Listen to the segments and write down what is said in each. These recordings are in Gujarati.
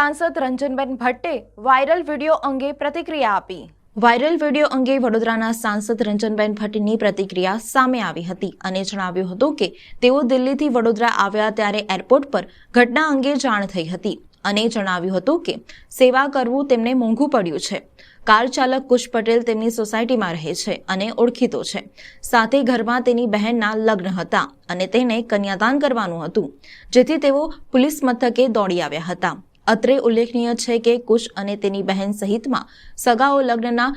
સાંસદ રંજનબેન ભટ્ટે વાયરલ વીડિયો અંગે પ્રતિક્રિયા આપી. વાયરલ વીડિયો અંગે વડોદરાના સાંસદ રંજનબેન ભટ્ટની પ્રતિક્રિયા સામે આવી હતી અને જણાવ્યું હતું કે તેઓ દિલ્હીથી વડોદરા આવ્યા ત્યારે એરપોર્ટ પર ઘટના અંગે જાણ થઈ હતી અને જણાવ્યું હતું કે સેવા કરવું તેમને મોંઘું પડ્યું છે. કાર ચાલક કુશ પટેલ તેમની સોસાયટીમાં રહે છે અને ઓળખીતો છે. સાથે ઘરમાં તેની બહેનના લગ્ન હતા અને તેને કન્યાદાન કરવાનું હતું, જેથી તેઓ પોલીસ મથકે દોડી આવ્યા હતા. અત્રે ઉલ્લેખનીય છે કે કુશ અને તેની બહેન સહિતમાં સગાઓ લગ્નના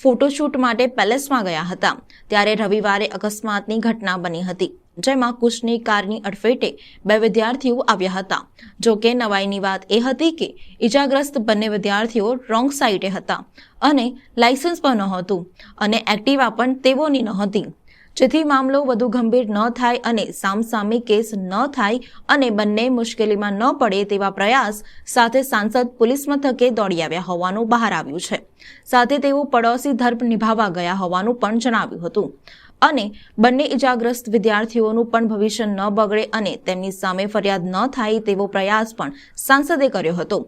ફોટોશૂટ માટે પેલેસમાં ગયા હતા. ત્યારે રવિવારે અકસ્માતની ઘટના બની હતી, જેમાં કુશની કારની અડફેટે બે વિદ્યાર્થીઓ આવ્યા હતા. જો કે નવાઈની વાત એ હતી કે ઇજાગ્રસ્ત બંને વિદ્યાર્થીઓ રોંગ સાઈડે હતા અને લાયસન્સ પણ નહોતું અને એક્ટિવા પણ તેઓની નહોતી. જેથી મામલો વધુ ગંભીર ન થાય અને સામસામી કેસ ન થાય અને બંને મુશ્કેલીમાં ન પડે તેવા પ્રયાસ સાથે સાંસદ પોલીસ મથકે દોડી આવ્યા હોવાનું બહાર આવ્યું છે. સાથે તેઓ પડોશી ધર્મ નિભાવવા ગયા હોવાનું પણ જણાવ્યું હતું. અને બંને ઇજાગ્રસ્ત વિદ્યાર્થીઓનું પણ ભવિષ્ય ન બગડે અને તેમની સામે ફરિયાદ ન થાય તેવો પ્રયાસ પણ સાંસદે કર્યો હતો.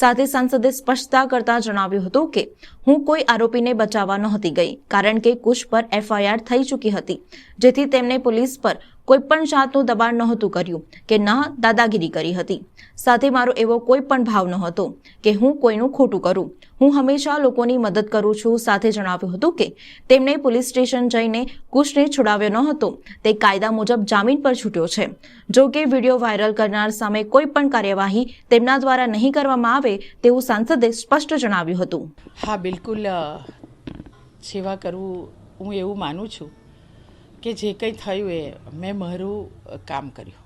સાથે સાંસદે સ્પષ્ટતા કરતા જણાવ્યું હતું કે, હું કોઈ આરોપીને બચાવવા નહોતી ગઈ, કારણ કે કુશ પર એફઆઈઆર થઈ ચૂકી હતી, જેથી તેમને પોલીસ પર કોઈ પણ જાતનું દબાણ નહોતું કર્યું કે ન દાદાગીરી કરી હતી. સાથે મારો એવો કોઈ પણ ભાવ નહોતો કે હું કોઈનું ખોટું કરું. હું હંમેશા લોકોની મદદ કરું છું. સાથે જણાવ્યું હતું કે તેમણે પોલીસ સ્ટેશન જઈને કુશને છોડાવ્યો ન હતો તે કાયદા મુજબ જામીન પર છૂટ્યો છે. જો કે વીડિયો વાયરલ કરનાર સામે કોઈ પણ કાર્યવાહી તેમના દ્વારા નહીં કરવામાં આવે તેવું સાંસદે સ્પષ્ટ જણાવ્યું હતું. હા, બિલકુલ સેવા કરવું હું એવું માનું છું. કે જે કંઈ થયું એ મેં મારું કામ કર્યું.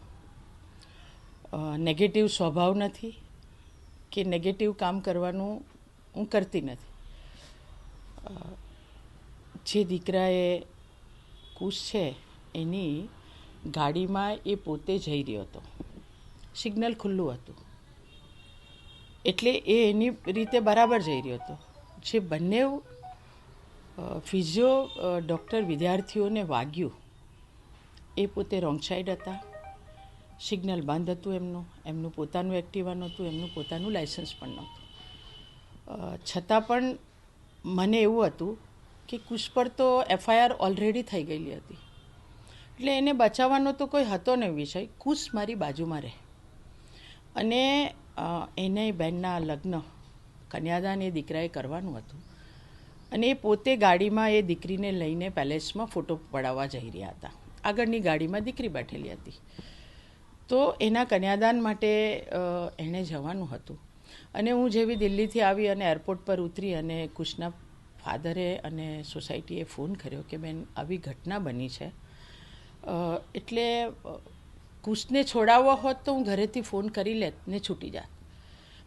નેગેટિવ સ્વભાવ નથી કે નેગેટિવ કામ કરવાનું હું કરતી નથી. જે દીકરાએ કુશ છે એની ગાડીમાં એ પોતે જઈ રહ્યો હતો. સિગ્નલ ખુલ્લું હતું. એટલે એ એની રીતે બરાબર જઈ રહ્યો હતો. જે બંને ફિઝિયો ડૉક્ટર વિદ્યાર્થીઓને વાગ્યું. એ પોતે રોંગ સાઈડ હતા. સિગ્નલ બંધ હતું એમનું એમનું પોતાનું એક્ટિવા નહોતું, એમનું પોતાનું લાઇસન્સ પણ નહોતું. છતાં પણ મને એવું હતું કે કુશ પર તો એફઆઈઆર ઓલરેડી થઈ ગયેલી હતી. એટલે એને બચાવવાનો તો કોઈ હતો નહીં વિષય, કુશ મારી બાજુમાં રહે. અને એને બહેનના લગ્ન કન્યાદાન એ દીકરાએ કરવાનું હતું. અને એ પોતે ગાડીમાં એ દીકરીને લઈને પેલેસમાં ફોટો પડાવવા જઈ રહ્યા હતા. આગળની ગાડીમાં દીકરી બેઠેલી હતી. તો એના કન્યાદાન માટે એણે જવાનું હતું. અને હું જેવી દિલ્હીથી આવી અને એરપોર્ટ પર ઉતરી અને કુશના ફાધરે અને સોસાયટીએ ફોન કર્યો કે, બેન, આવી ઘટના બની છે. એટલે કુશને છોડાવવા હોત તો હું ઘરેથી ફોન કરી લેત ને છૂટી જાત.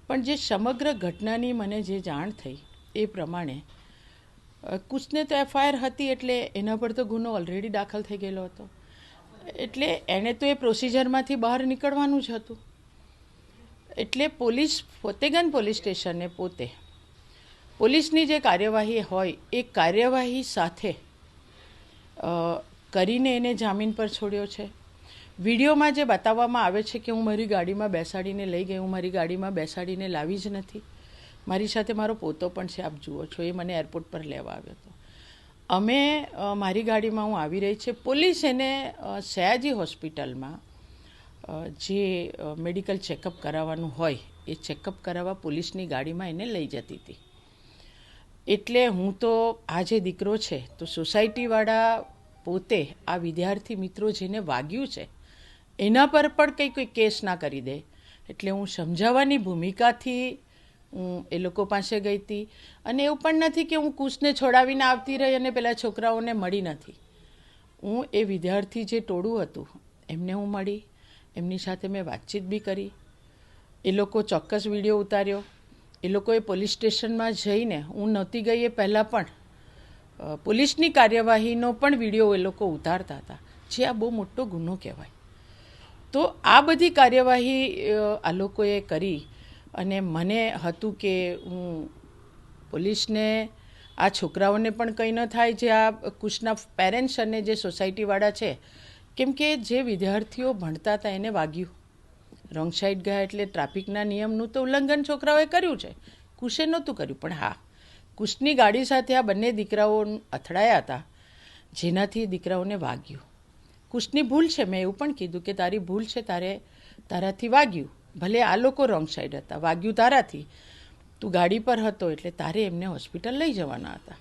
પણ જે સમગ્ર ઘટનાની મને જે જાણ થઈ એ પ્રમાણે કુશને તો એફઆઈઆર હતી એટલે એના પર તો ગુનો ઓલરેડી દાખલ થઈ ગયેલો હતો. એટલે એણે તો એ પ્રોસિજરમાંથી બહાર નીકળવાનું જ હતું. એટલે પોલીસ ફોતેગન પોલીસ સ્ટેશને પોતે પોલીસની જે કાર્યવાહી હોય, એ કાર્યવાહી સાથે કરીને એને જામીન પર છોડ્યો છે. વિડીયોમાં જે બતાવવામાં આવે છે કે હું મારી ગાડીમાં બેસાડીને લઈ ગઈ, હું મારી ગાડીમાં બેસાડીને લાવી જ નથી. મારી સાથે મારો પોતો પણ છે, આપ જુઓ છો, એ મને એરપોર્ટ પર લેવા આવ્યો હતો. અમે મારી ગાડીમાં હું આવી રહી છે, પોલીસ એને સયાજી હોસ્પિટલમાં જે મેડિકલ ચેકઅપ કરાવવાનું હોય, એ ચેકઅપ કરાવવા પોલીસની ગાડીમાં એને લઈ જતી હતી. એટલે હું તો, આ જે દીકરો છે, તો સોસાયટીવાળા પોતે આ વિદ્યાર્થી મિત્રો જેને વાગ્યું છે, એના પર પણ કંઈ કોઈ કેસ ના કરી દે. એટલે હું સમજાવવાની ભૂમિકાથી હું એ લોકો પાસે ગઈ હતી. અને એવું પણ નથી કે હું કુશને છોડાવીને આવતી રહી અને પેલા છોકરાઓને મળી નથી. હું એ વિદ્યાર્થી જે ટોળું હતું, એમને હું મળી. એમની સાથે મેં વાતચીત બી કરી. એ લોકો ચોક્કસ વીડિયો ઉતાર્યો. એ લોકોએ પોલીસ સ્ટેશનમાં જઈને, હું નહોતી ગઈ એ પહેલાં પણ પોલીસની કાર્યવાહીનો પણ વીડિયો એ લોકો ઉતારતા હતા. જે આ બહુ મોટો ગુનો કહેવાય. તો આ બધી કાર્યવાહી આ લોકોએ કરી. અને મને હતું કે હું પોલીસને, આ છોકરાઓને પણ કંઈ ન થાય જે આ કુશના પેરેન્ટ્સ અને જે સોસાયટીવાળા છે, કેમ કે જે વિદ્યાર્થીઓ ભણતા હતા એને વાગ્યું. રોંગ સાઈડ ગયા એટલે ટ્રાફિકના નિયમનું તો ઉલ્લંઘન છોકરાઓએ કર્યું છે. કુશે નહોતું કર્યું, પણ હા. કુશની ગાડી સાથે આ બંને દીકરાઓ અથડાયા હતા, જેનાથી દીકરાઓને વાગ્યું. કુશની ભૂલ છે, મેં એવું પણ કીધું કે તારી ભૂલ છે, તારે તારાથી વાગ્યું. ભલે આ લોકો રોંગ સાઈડ હતા, વાગ્યું તારાથી. તું ગાડી પર હતો એટલે તારે એમને હોસ્પિટલ લઈ જવાના હતા.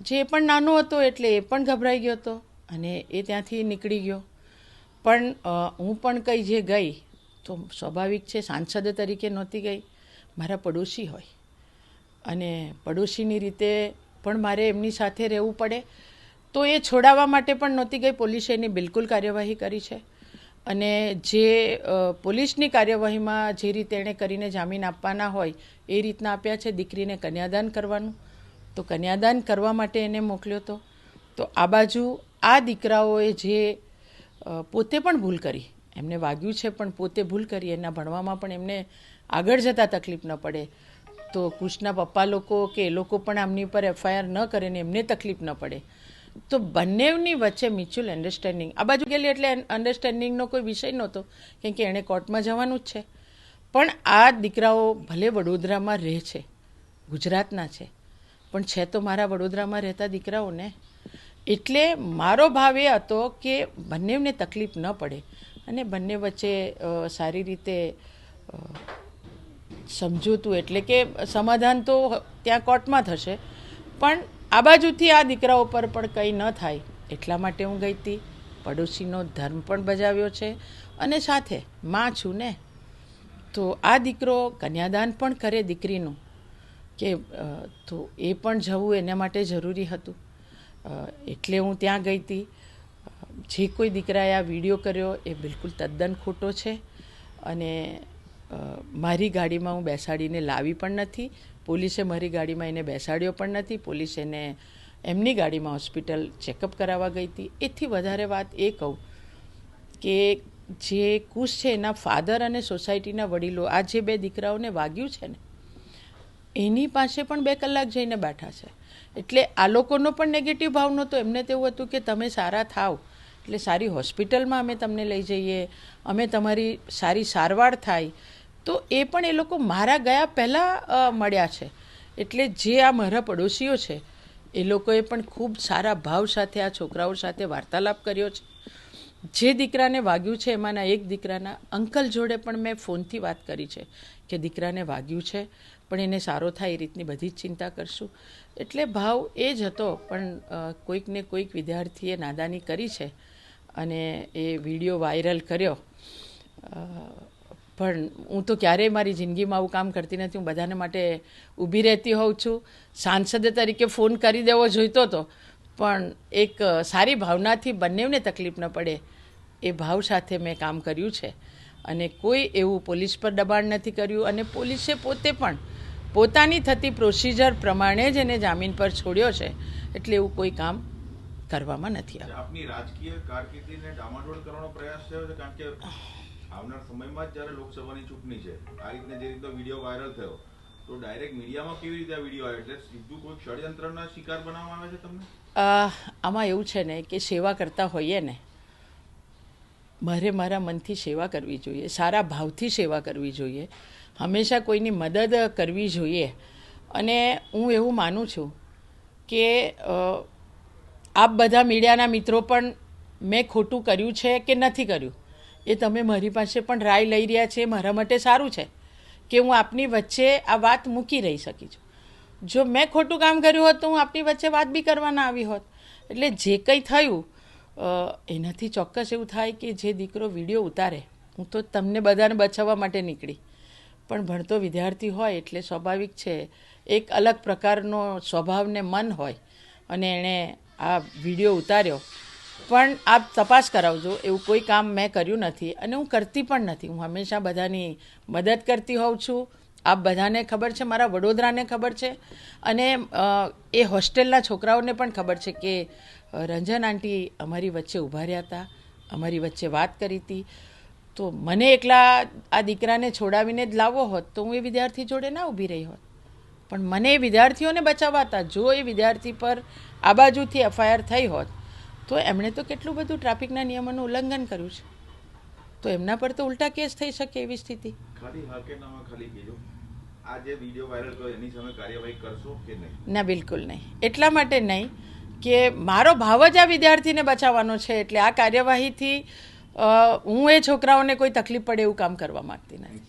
જે પણ નાનો હતો એટલે એ પણ ગભરાઈ ગયો હતો અને એ ત્યાંથી નીકળી ગયો. પણ હું પણ કઈ જે ગઈ તો સ્વાભાવિક છે સાંસદ તરીકે નહોતી ગઈ. મારા પડોશી હોય. અને પડોશીની રીતે પણ મારે એમની સાથે રહેવું પડે. તો એ છોડાવવા માટે પણ નહોતી ગઈ. પોલીસે એની બિલકુલ કાર્યવાહી કરી છે. અને જે પોલીસની કાર્યવાહીમાં જે રીતે એણે કરીને જામીન આપવાના હોય, એ રીતના આપ્યા છે. દીકરીને કન્યાદાન કરવાનું. તો કન્યાદાન કરવા માટે એને મોકલ્યો હતો તો આ બાજુ આ દીકરાઓએ જે પોતે પણ ભૂલ કરી. એમને વાગ્યું છે પણ પોતે ભૂલ કરી. એના ભણવામાં પણ એમને આગળ જતાં તકલીફ ન પડે. તો કુશના પપ્પા લોકો કે એ લોકો પણ આમની પર એફઆઈઆર ન કરે ને એમને તકલીફ ન પડે. તો બંનેની વચ્ચે મ્યુચ્યુઅલ અન્ડરસ્ટેન્ડિંગ આ બાજુ ગયેલી એટલે અન્ડરસ્ટેન્ડિંગનો કોઈ વિષય નહોતો, કેમ કે એણે કોર્ટમાં જવાનું જ છે. પણ આ દીકરાઓ ભલે વડોદરામાં રહે છે, ગુજરાતના છે, પણ છે તો મારા વડોદરામાં રહેતા દીકરાઓને. એટલે મારો ભાવ એ હતો કે બંનેને તકલીફ ન પડે અને બંને વચ્ચે સારી રીતે સમજૂતું એટલે કે સમાધાન તો ત્યાં કોર્ટમાં થશે. પણ આ બાજુથી આ દીકરાઓ પર પણ કંઈ ન થાય, એટલા માટે હું ગઈ હતી પડોશીનો ધર્મ પણ બજાવ્યો છે અને સાથે માં છું ને. તો આ દીકરો કન્યાદાન પણ કરે દીકરીનું, કે તો એ પણ જવું એના માટે જરૂરી હતું. એટલે હું ત્યાં ગઈ હતી જે કોઈ દીકરાએ આ વીડિયો કર્યો એ બિલકુલ તદ્દન ખોટો છે અને મારી ગાડીમાં હું બેસાડીને લાવી પણ નથી. પોલીસે મારી ગાડીમાં એને બેસાડ્યો પણ નથી. પોલીસ એને એમની ગાડીમાં હોસ્પિટલ ચેકઅપ કરાવવા ગઈ હતી. એથી વધારે વાત એ કહું કે જે કુશ છે એના ફાધર અને સોસાયટીના વડીલો, આ જે બે દીકરાઓને વાગ્યું છે ને, એની પાસે પણ બે કલાક જઈને બેઠા છે. એટલે આ લોકોનો પણ નેગેટિવ ભાવ નહોતો. એમને તેવું હતું કે તમે સારા થાવ. એટલે સારી હોસ્પિટલમાં અમે તમને લઈ જઈએ. અમે તમારી સારી સારવાર થાય. તો એ પણ એ લોકો મારા ગયા પહેલાં મળ્યા છે. એટલે જે આ મારા પડોશીઓ છે, એ લોકોએ પણ ખૂબ સારા ભાવ સાથે આ છોકરાઓ સાથે વાર્તાલાપ કર્યો છે. જે દીકરાને વાગ્યું છે, એમાંના એક દીકરાના અંકલ જોડે પણ મેં ફોનથી વાત કરી છે કે દીકરાને વાગ્યું છે, પણ એને સારો થાય એ રીતની બધી જ ચિંતા કરશું. એટલે ભાવ એ જ હતો, પણ કોઈકને કોઈક વિદ્યાર્થીએ નાદાની કરી છે અને એ વીડિયો વાયરલ કર્યો. પણ હું તો ક્યારેય મારી જિંદગીમાં આવું કામ કરતી નથી. હું બધાને માટે ઊભી રહેતી હોઉં છું. સાંસદ તરીકે ફોન કરી દેવો જોઈતો હતો પણ એક સારી ભાવનાથી બંનેને તકલીફ ન પડે એ ભાવ સાથે મેં કામ કર્યું છે. અને કોઈ એવું પોલીસ પર દબાણ નથી કર્યું. અને પોલીસે પોતે પણ પોતાની થતી પ્રોસિજર પ્રમાણે જ એને જામીન પર છોડ્યો છે. એટલે એવું કોઈ કામ કરવામાં નથી આવ્યું. આપની રાજકીય કારકિર્દીને ડામાડોળ કરવાનો પ્રયાસ થયો છે? કારણ કે આવનાર સમયમાં જ જ્યારે લોકસભાની ચૂંટણી છે, આ રીતને જે રીતનો વીડિયો વાયરલ થયો, તો ડાયરેક્ટ મીડિયામાં કેવી રીતે આ વીડિયો આવ્યો? એટલે સીધું કોઈ ષડયંત્રના શિકાર બનાવવામાં આવે છે તમને? આમાં એવું છે ને કે સેવા કરતા હોઈએ ને, મારે મારા મનથી સેવા કરવી જોઈએ, સારા ભાવથી સેવા કરવી જોઈએ, હંમેશા કોઈની મદદ કરવી જોઈએ. અને હું એવું માનું છું કે આપ બધા મીડિયાના મિત્રો પણ મેં ખોટું કર્યું છે કે નથી કર્યું? એ તમે મારી પાસે પણ રાય લઈ રહ્યા છે, મારા માટે સારું છે કે હું આપની વચ્ચે આ વાત મૂકી રહી શકી છું. જો મેં ખોટું કામ કર્યું હોત તો હું આપની વચ્ચે વાત બી કરવા ના આવી હોત. એટલે જે કંઈ થયું એનાથી ચોક્કસ એવું થાય કે જે દીકરો વીડિયો ઉતારે, હું તો તમને બધાને બચાવવા માટે નીકળી. પણ ભણતો વિદ્યાર્થી હોય એટલે સ્વાભાવિક છે, એક અલગ પ્રકારનો સ્વભાવને મન હોય અને એણે આ વીડિયો ઉતાર્યો પણ આપ તપાસ કરાવજો, એવું કોઈ કામ મેં કર્યું નથી અને હું કરતી પણ નથી. હું હંમેશા બધાની મદદ કરતી હોઉં છું. આપ બધાને ખબર છે, મારા વડોદરાને ખબર છે અને એ હોસ્ટેલના છોકરાઓને પણ ખબર છે કે રંજન આંટી અમારી વચ્ચે ઊભા રહ્યા હતા, અમારી વચ્ચે વાત કરી હતી. તો મને એકલા આ દીકરાને છોડાવીને જ લાવવો હોત તો હું એ વિદ્યાર્થી જોડે ના ઊભી રહી હોત. પણ મને એ વિદ્યાર્થીઓને બચાવવા હતા. જો એ વિદ્યાર્થી પર આ બાજુથી એફઆઈઆર થઈ હોત તો એમણે તો કેટલું બધું ટ્રાફિકના નિયમોનું ઉલ્લંઘન કર્યું છે. તો એમના પર તો ઉલટા કેસ થઈ શકે એવી સ્થિતિ. ખાલી હા કે ખાલી કહેજો આ જે વીડિયો વાયરલ કર્યો એની સામે કાર્યવાહી કરશો કે નહીં? ના બિલકુલ નહીં. એટલા માટે નહીં કે મારો ભાવ જ આ વિદ્યાર્થીને બચાવવાનો છે એટલે આ કાર્યવાહીથી હું એ છોકરાઓને કોઈ તકલીફ પડે એવું કામ કરવા માંગતી નથી.